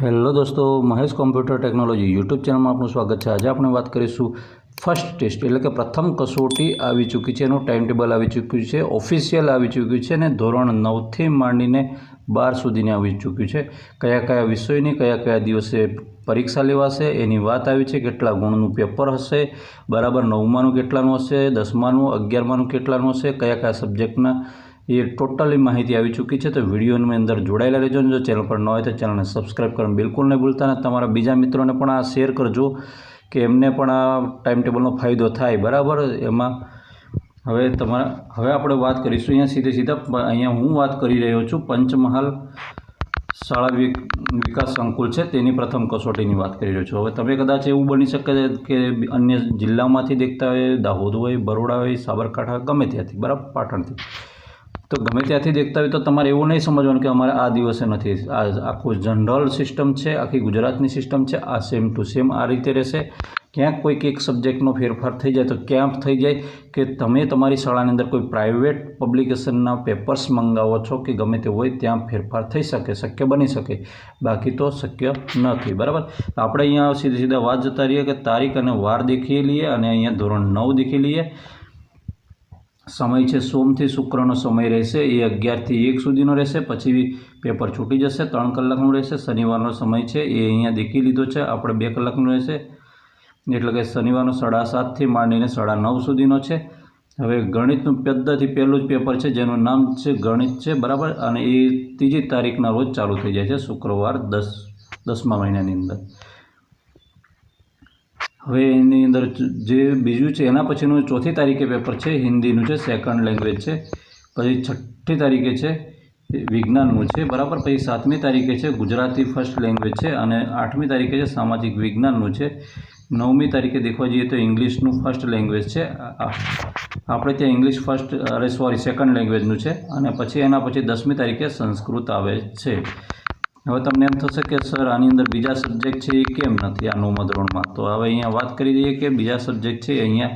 Hello દોસ્તો, Mahesh computer technology YouTube ચેનલમાં આપનું સ્વાગત છે. આજે આપણે વાત કરીશું ફર્સ્ટ ટેસ્ટ, એટલે કે પ્રથમ કસોટી આવી ચૂકી છે, એનું ટાઈમ ટેબલ આવી ચૂક્યું છે, ઓફિશિયલ આવી ચૂક્યું છે અને ધોરણ નવથી માંડીને બાર સુધીને આવી ચૂક્યું છે. કયા કયા વિષયોની, કયા કયા દિવસે પરીક્ષા લેવાશે, એની વાત આવી છે, કેટલા ગુણનું પેપર હશે, બરાબર નવમાનું કેટલાનું હશે, દસમાનું, અગિયારમાનું કેટલાનું હશે, કયા કયા સબ્જેક્ટના એ ટોટલી માહિતી આવી ચૂકી છે, તો વિડીયોની અંદર જોડાયેલા રહેજો જો ચેનલ પર ન હોય તો ચેનલને સબસ્ક્રાઈબ કરવાનું બિલકુલ નહીં ભૂલતા તમારા બીજા મિત્રોને પણ આ શેર કરજો કે એમને પણ આ ટાઈમ ટેબલનો ફાયદો થાય. બરાબર? એમાં હવે તમારા, હવે આપણે વાત કરીશું અહીંયા સીધે સીધા અહીંયા હું વાત કરી રહ્યો છું, પંચમહાલ શાળા વિકાસ સંકુલ છે, તેની પ્રથમ કસોટીની વાત કરી રહ્યો છું. હવે તમે કદાચ એવું બની શકે છે કે અન્ય જિલ્લામાંથી દેખતા હોય, દાહોદ હોય, બરોડા હોય, સાબરકાંઠા ગમે ત્યાંથી, બરાબર? પાટણથી. તો ગમે ત્યાંથી દેખતા હોય તો તમારે એવું નહીં સમજવાનું કે અમારે આ દિવસે નથી. આ આખું જનરલ સિસ્ટમ છે, આખી ગુજરાતની સિસ્ટમ છે, આ સેમ ટુ સેમ આ રીતે રહેશે. ક્યાંક કોઈક એક સબ્જેક્ટનો ફેરફાર થઈ જાય તો ક્યાંક થઈ જાય કે તમે તમારી શાળાની અંદર કોઈ પ્રાઇવેટ પબ્લિકેશનના પેપર્સ મંગાવો છો કે ગમે તે હોય ત્યાં ફેરફાર થઈ શકે, શક્ય બની શકે. બાકી તો શક્ય નથી, બરાબર? આપણે અહીંયા સીધા સીધા વાત જતા રહીએ કે તારીખ અને વાર દેખી લઈએ અને અહીંયા ધોરણ નવ દેખી લઈએ. સમય છે, સોમથી શુક્રનો સમય રહેશે. એ અગિયારથી એક સુધીનો રહેશે. પછી પેપર છૂટી જશે, ત્રણ કલાકનું રહેશે. શનિવારનો સમય છે, એ અહીંયા દેખી લીધો છે. આપણે બે કલાકનું રહેશે. એટલે કે શનિવારનો સાડા સાતથી માંડીને સાડા નવ સુધીનો છે. હવે ગણિતનું પદ્ધતિ પહેલું જ પેપર છે, જેનું નામ છે ગણિત છે, બરાબર? અને એ ત્રીજી તારીખના રોજ ચાલુ થઈ જાય છે, શુક્રવાર દસ, દસમા મહિનાની અંદર. હવે એની અંદર જે બીજું છે, એના પછીનું ચોથી તારીખે પેપર છે, હિન્દીનું છે સેકન્ડ લેંગ્વેજ છે. પછી છઠ્ઠી તારીખે છે, વિજ્ઞાનનું છે, બરાબર? પછી સાતમી તારીખે છે, ગુજરાતી ફર્સ્ટ લેંગ્વેજ છે અને આઠમી તારીખે છે, સામાજિક વિજ્ઞાનનું છે. નવમી તારીખે દેખવા જઈએ તો ઇંગ્લિશનું ફર્સ્ટ લેંગ્વેજ છે. આપણે ત્યાં ઇંગ્લિશ ફર્સ્ટ અરે સોરી સેકન્ડ લેંગ્વેજનું છે. અને પછી એના પછી દસમી તારીખે સંસ્કૃત આવે છે. હવે તમને એમ થશે કે, સર, આની અંદર બીજા સબ્જેક્ટ છે એ કેમ નથી? આ નવમા ધોરણમાં. તો હવે અહીંયા વાત કરી દઈએ કે બીજા સબ્જેક્ટ છે અહીંયા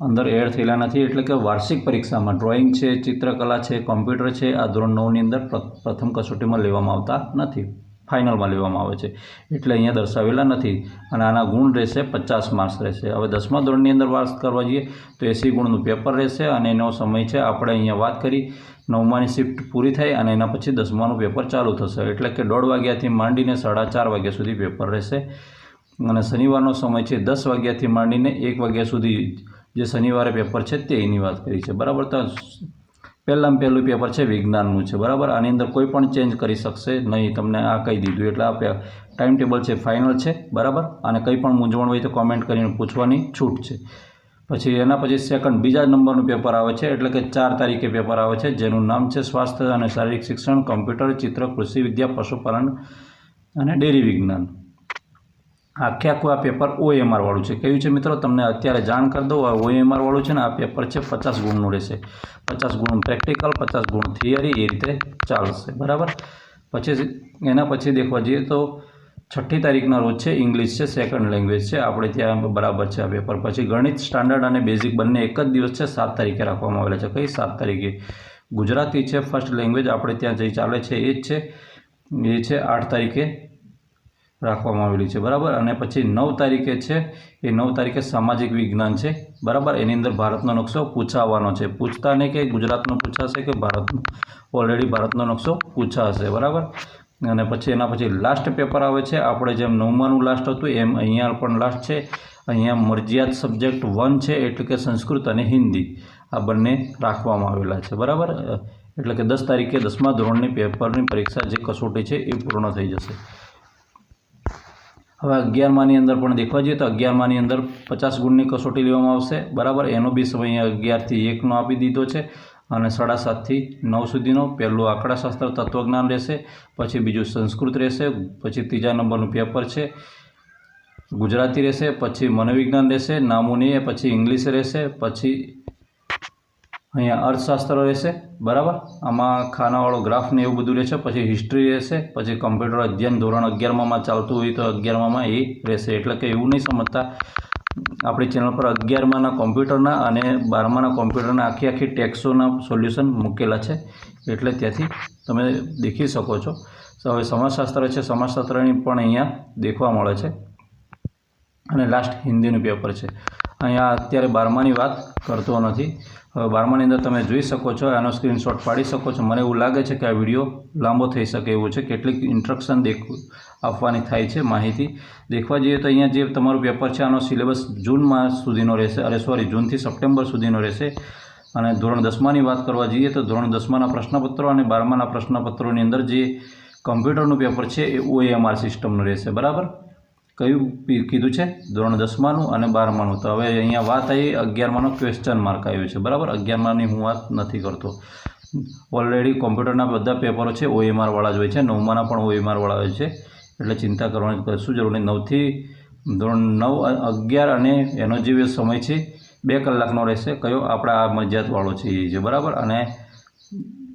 અંદર એડ થયેલા નથી. એટલે કે વાર્ષિક પરીક્ષામાં ડ્રોઈંગ છે, ચિત્રકલા છે કોમ્પ્યુટર છે, આ ધોરણ નવની અંદર પ્રથમ કસોટીમાં લેવામાં આવતા નથી. ફાઇનલમાં લેવામાં આવે છે. એટલે અહીંયા દર્શાવેલા નથી. અને આના ગુણ રહેશે પચાસ માર્ક્સ રહેશે. હવે દસમા ધોરણની અંદર વાત કરવા જઈએ તો એસી ગુણનું પેપર રહેશે અને એનો સમય છે. આપણે અહીંયા વાત કરી નવમાની શિફ્ટ પૂરી થાય અને એના પછી દસમાનું પેપર ચાલુ થશે. એટલે કે દોઢ વાગ્યાથી માંડીને સાડા ચાર વાગ્યા સુધી પેપર રહેશે. અને શનિવારનો સમય છે દસ વાગ્યાથી માંડીને એક વાગ્યા સુધી જે શનિવારે પેપર છે તે એની વાત કરી છે. બરાબર? તો પહેલાં પહેલું પેપર છે વિજ્ઞાનનું છે. બરાબર? આની અંદર કોઈ પણ ચેન્જ કરી શકશે નહીં. તમને આ કહી દીધું. એટલે આ ટાઈમ ટેબલ છે ફાઇનલ છે. બરાબર? અને કંઈ પણ મૂંઝવણ હોય તો કોમેન્ટ કરીને પૂછવાની છૂટ છે. પછી એના પછી સેકન્ડ બીજા નંબરનું પેપર આવે છે, એટલે કે ચાર તારીખે પેપર આવે છે, જેનું નામ છે સ્વાસ્થ્ય અને શારીરિક શિક્ષણ કમ્પ્યુટર ચિત્ર, કૃષિ, વિદ્યા, પશુપાલન અને ડેરી વિજ્ઞાન. આખે આખું આ પેપર ઓએમઆર વાળું છે. કેવું છે મિત્રો? તમને અત્યારે જાણ કરી દઉં, આ ઓએમઆરવાળું છે ને, આ પેપર છે પચાસ ગુણનું રહેશે. પચાસ ગુણ પ્રેક્ટિકલ પચાસ ગુણ થિયરી એ રીતે ચાલશે. બરાબર? પછી એના પછી દેખવા જઈએ તો છઠ્ઠી તારીખના રોજ છે ઇંગ્લિશ છે સેકન્ડ લેંગ્વેજ છે. આપણે ત્યાં બરાબર છે આ પેપર પછી ગણિત સ્ટાન્ડર્ડ અને બેઝિક બંને એક જ દિવસ છે, સાત તારીખે રાખવામાં આવેલા છે. કઈ સાત તારીખે? ગુજરાતી છે ફર્સ્ટ લેંગ્વેજ આપણે ત્યાં જે ચાલે છે, એ જ છે. એ છે આઠ તારીખે રાખવામાં આવેલી છે, બરાબર? અને પછી નવ તારીખે છે, એ નવ તારીખે સામાજિક વિજ્ઞાન છે, બરાબર? એની અંદર ભારતનો નકશો પૂછાવાનો છે. પૂછતા નહીં કે ગુજરાતનો પૂછાશે કે ભારતનો? ઓલરેડી ભારતનો નકશો પૂછાશે, બરાબર? અને પછી એના પછી લાસ્ટ પેપર આવે છે, આપણે જેમ નવમાનું લાસ્ટ હતું, એમ અહીંયા પણ લાસ્ટ છે. અહીંયા મરજિયાત સબ્જેક્ટ વન છે, એટલે કે સંસ્કૃત અને હિન્દી. આ બંને રાખવામાં આવેલા છે, બરાબર? એટલે કે દસ તારીખે દસમા ધોરણની પેપરની પરીક્ષા જે કસોટી છે, એ પૂર્ણ થઈ જશે. હવે અગિયારમાની અંદર પણ દેખવા જઈએ તો અગિયારમાની અંદર પચાસ ગુણની કસોટી લેવામાં આવશે, બરાબર? એનો બી સમય અહીંયા અગિયારથી એકનો આપી દીધો છે. અને સાડા સાતથી નવ સુધીનો પહેલું આંકડાશાસ્ત્ર તત્વજ્ઞાન રહેશે, પછી બીજું સંસ્કૃત રહેશે, પછી ત્રીજા નંબરનું પેપર છે, ગુજરાતી રહેશે, પછી મનોવિજ્ઞાન રહેશે, નામુની પછી ઇંગ્લિશ રહેશે, પછી અહીંયા અર્થશાસ્ત્ર રહેશે, બરાબર? આમાં ખાનાવાળો ગ્રાફ ને એવું બધું રહેશે, પછી હિસ્ટ્રી રહેશે, પછી કમ્પ્યુટર અધ્યયન ધોરણ અગિયારમાં ચાલતું હોય તો અગિયારમાં એ રહેશે, એટલે કે એવું નહીં સમજતા. આપણી ચેનલ પર અગિયારમાંના કોમ્પ્યુટરના અને બારમાના કોમ્પ્યુટરના આખી આખી ટેક્સોના સોલ્યુશન મૂકેલા છે. એટલે ત્યાંથી તમે દેખી શકો છો. હવે સમાજશાસ્ત્ર છે. સમાજશાસ્ત્રની પણ અહીંયા દેખવા મળે છે. અને લાસ્ટ હિન્દીનું પેપર છે. અહીંયા અત્યારે બારમાની વાત કરતો નથી. હવે બારમાની અંદર તમે જોઈ શકો છો, આનો સ્ક્રીનશોટ પાડી શકો છો. મને એવું લાગે છે કે આ વીડિયો લાંબો થઈ શકે એવું છે. કેટલીક ઇન્સ્ટ્રક્શન દેખ આપવાની થાય છે માહિતી. દેખવા જઈએ તો અહીંયા જે તમારું પેપર છે, આનો સિલેબસ જૂન માસ સુધીનો રહેશે. અરે સોરી જૂનથી સપ્ટેમ્બર સુધીનો રહેશે. અને ધોરણ દસમાની વાત કરવા જઈએ તો ધોરણ દસમાના પ્રશ્નપત્રો અને બારમાના પ્રશ્નપત્રોની અંદર જે કમ્પ્યુટરનું પેપર છે, એ ઓએમઆર સિસ્ટમનું રહેશે. બરાબર? કયું કીધું છે? ધોરણ દસમાનું અને બારમાનું. તો હવે અહીંયા વાત આવી અગિયારમાનો ક્વેશ્ચન માર્ક આવ્યો છે. બરાબર? અગિયારમાની હું વાત નથી કરતો. ઓલરેડી કોમ્પ્યુટરના બધા પેપરો છે ઓએમઆરવાળા વાળા જ હોય છે. નવમાના પણ ઓએમઆરવાળા હોય છે. એટલે ચિંતા કરવાની કશું જરૂર નહીં. નવથી ધોરણ નવ અગિયાર અને એનો જે સમય છે, બે કલાકનો રહેશે. કયો? આપણા આ મજિયાતવાળો છે એ છે બરાબર? અને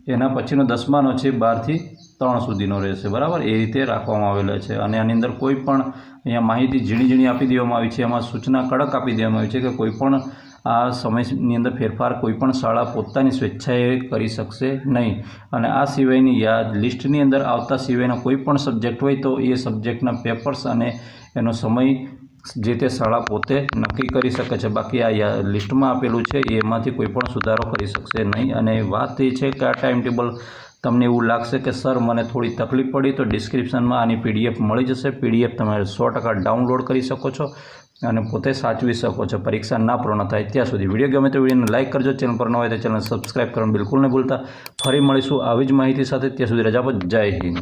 એના પછીનો દસમાનો છે બારથી ત્રણ સુધીનો રહેશે. બરાબર? એ રીતે રાખવામાં આવેલા છે. અને આની અંદર કોઈ પણ અહીંયા માહિતી ઝીણી ઝીણી આપી દેવામાં આવી છે. એમાં સૂચના કડક આપી દેવામાં આવી છે કે કોઈ પણ આ સમયની અંદર ફેરફાર કોઈપણ શાળા પોતાની સ્વેચ્છાએ કરી શકશે નહીં. અને આ સિવાયની યાદ લિસ્ટની અંદર આવતા સિવાયના કોઈ પણ સબ્જેક્ટ હોય તો એ સબ્જેક્ટના પેપર્સ અને એનો સમય જે તે શાળા પોતે નક્કી કરી શકે છે. બાકી આ લિસ્ટમાં આપેલું છે એમાંથી કોઈ પણ સુધારો કરી શકશે નહીં. અને વાત એ છે કે આ ટાઈમ ટેબલ તમને એવું લાગશે કે, સર, મને થોડી તકલીફ પડી, તો ડિસ્ક્રિપ્શનમાં આની પીડીએફ મળી જશે. પીડીએફ તમે સો ટકા ડાઉનલોડ કરી શકો છો અને પોતે સાચવી શકો છો. પરીક્ષા ના પૂર્ણ થાય ત્યાં સુધી. વીડિયો ગમે તો વિડીયોને લાઇક કરજો. ચેનલ પર ન હોય તો ચેનલ સબસ્ક્રાઈબ કરવાનું બિલકુલ નહીં ભૂલતા. ફરી મળીશું આવી જ માહિતી સાથે. ત્યાં સુધી રજા પર જય હિન્દ.